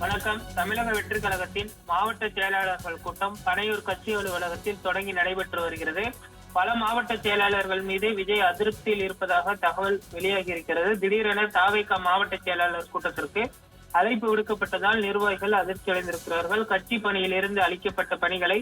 வணக்கம். தமிழக வெற்றி கழகத்தின் மாவட்ட செயலாளர்கள் கூட்டம் பனையூர் கட்சி அலுவலகத்தில் தொடங்கி நடைபெற்று வருகிறது. பல மாவட்ட செயலாளர்கள் மீது விஜய் அதிருப்தியில் இருப்பதாக தகவல் வெளியாகி இருக்கிறது திடீரென தாவைக்கா மாவட்ட செயலாளர் கூட்டத்திற்கு அழைப்பு விடுக்கப்பட்டதால் நிர்வாகிகள் அதிர்ச்சி அடைந்திருக்கிறார்கள். கட்சி பணியிலிருந்து அளிக்கப்பட்ட பணிகளை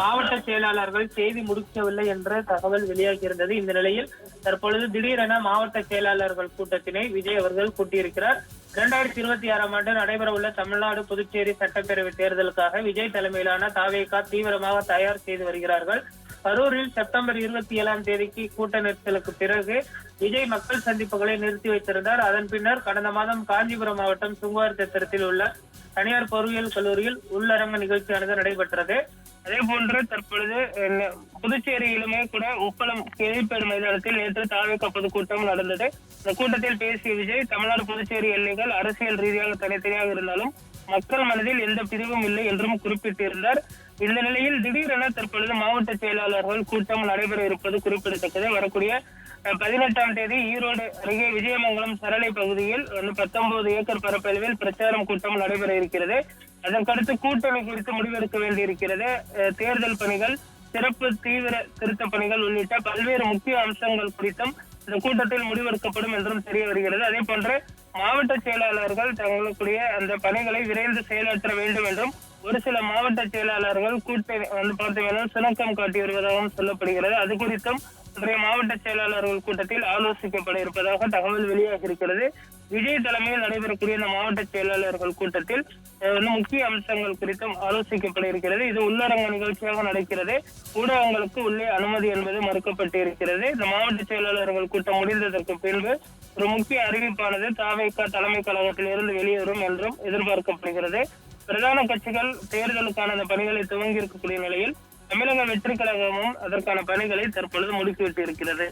மாவட்ட செயலாளர்கள் செய்து முடிக்கவில்லை என்ற தகவல் வெளியாகியிருந்தது. இந்த நிலையில் தற்பொழுது திடீரென மாவட்ட செயலாளர்கள் கூட்டத்தினை விஜய் அவர்கள் கூட்டியிருக்கிறார். இரண்டாயிரத்தி இருபத்தி ஆறாம் ஆண்டு நடைபெறவுள்ள தமிழ்நாடு புதுச்சேரி சட்டப்பேரவை தேர்தலுக்காக விஜய் தலைமையிலான தாவேகா தீவிரமாக தயார் செய்து வருகிறார்கள். கரூரில் செப்டம்பர் இருபத்தி ஏழாம் தேதிக்கு கூட்ட நெரிசலுக்கு பிறகு விஜய் மக்கள் சந்திப்புகளை நிறுத்தி வைத்திருந்தார். அதன் பின்னர் கடந்த மாதம் காஞ்சிபுரம் மாவட்டம் சுங்குவார் திட்டத்தில் உள்ள தனியார் பொறியியல் கல்லூரியில் உள்ளரங்க நிகழ்ச்சியானது நடைபெற்றது. அதே போன்று தற்பொழுது புதுச்சேரியிலுமே கூட உப்பளம் கிழிப்பேடு மைதானத்தில் நேற்று தாவேக பொதுக்கூட்டம் நடந்தது. இந்த கூட்டத்தில் பேசிய விஜய் தமிழ்நாடு புதுச்சேரி எல்லைகள் அரசியல் ரீதியாக தனித்தனியாக இருந்தாலும் மக்கள் மனதில் எந்த பிரிவும் இல்லை என்றும் குறிப்பிட்டிருந்தார். இந்த நிலையில் திடீரென தற்பொழுது மாவட்ட செயலாளர்கள் கூட்டம் நடைபெற இருப்பது குறிப்பிடத்தக்கது. வரக்கூடிய பதினெட்டாம் தேதி ஈரோடு அருகே விஜயமங்கலம் சரளை பகுதியில் வந்து பத்தொன்பது ஏக்கர் பரப்பளவில் பிரச்சாரம் கூட்டம் நடைபெற இருக்கிறது. அதற்கடுத்து கூட்டணி குறித்து முடிவெடுக்க வேண்டியிருக்கிறது. தேர்தல் பணிகள் சிறப்பு தீவிர திருத்த பணிகள் உள்ளிட்ட பல்வேறு முக்கிய அம்சங்கள் குறித்தும் இந்த கூட்டத்தில் முடிவெடுக்கப்படும் என்றும் தெரிய வருகிறது. அதே போன்று மாவட்ட செயலாளர்கள் தங்களுடைய அந்த பணிகளை விரைந்து செயலாற்ற வேண்டும் என்றும் ஒரு சில மாவட்ட செயலாளர்கள் கூட்டணி வந்து பார்த்தீங்கன்னா சுணக்கம் காட்டி வருவதாகவும் சொல்லப்படுகிறது. அது குறித்தும் இன்றைய மாவட்ட செயலாளர்கள் கூட்டத்தில் ஆலோசிக்கப்பட இருப்பதாக தகவல் வெளியாகி இருக்கிறது விஜய் தலைமையில் நடைபெறக்கூடிய இந்த மாவட்ட செயலாளர்கள் கூட்டத்தில் வந்து முக்கிய அம்சங்கள் குறித்தும் ஆலோசிக்கப்பட இருக்கிறது இது உள்ளரங்க நிகழ்ச்சியாக நடக்கிறது. ஊடகங்களுக்கு உள்ளே அனுமதி என்பது மறுக்கப்பட்டு இருக்கிறது இந்த மாவட்ட செயலாளர்கள் கூட்டம் முடிந்ததற்கு பின்பு ஒரு முக்கிய அறிவிப்பானது தாவைக்கா தலைமை கழகத்திலிருந்து வெளியேறும் என்றும் எதிர்பார்க்கப்படுகிறது. பிரதான கட்சிகள் தேர்தலுக்கான அந்த பணிகளை துவங்கி இருக்கக்கூடிய நிலையில் தமிழக வெற்றி கழகமும் அதற்கான பணிகளை தற்பொழுது முடுக்கிவிட்டு இருக்கிறது.